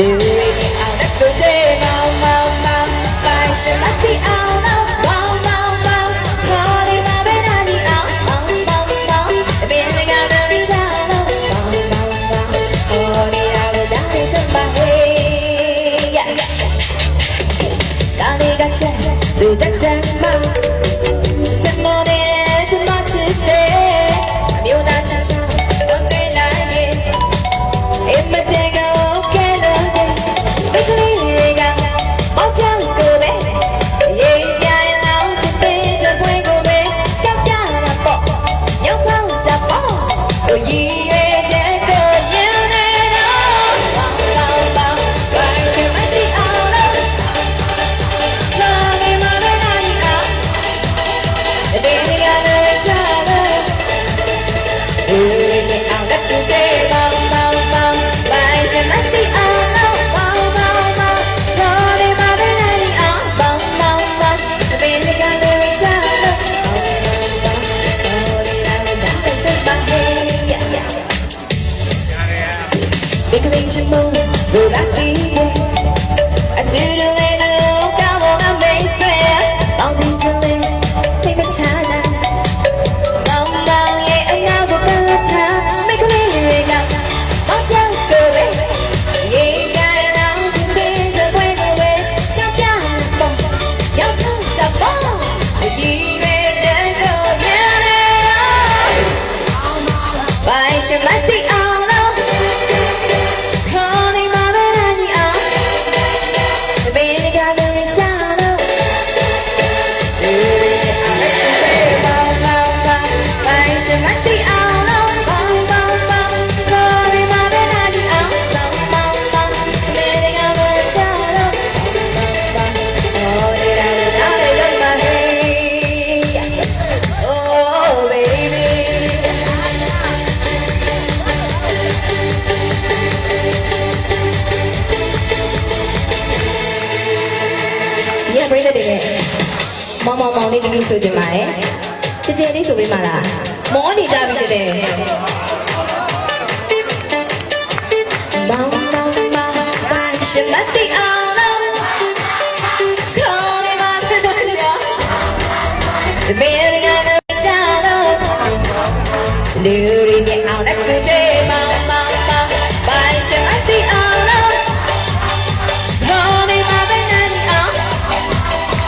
do. cây trên mông đồ đá ပြိတ္တတွေရဲ့မောင်မောင်မောင်လေးတူတူဆိုချင်ပါတယ်ကြည်ကြည်လေးဆိုပေးပါလားမောနေကြပြီတဲ့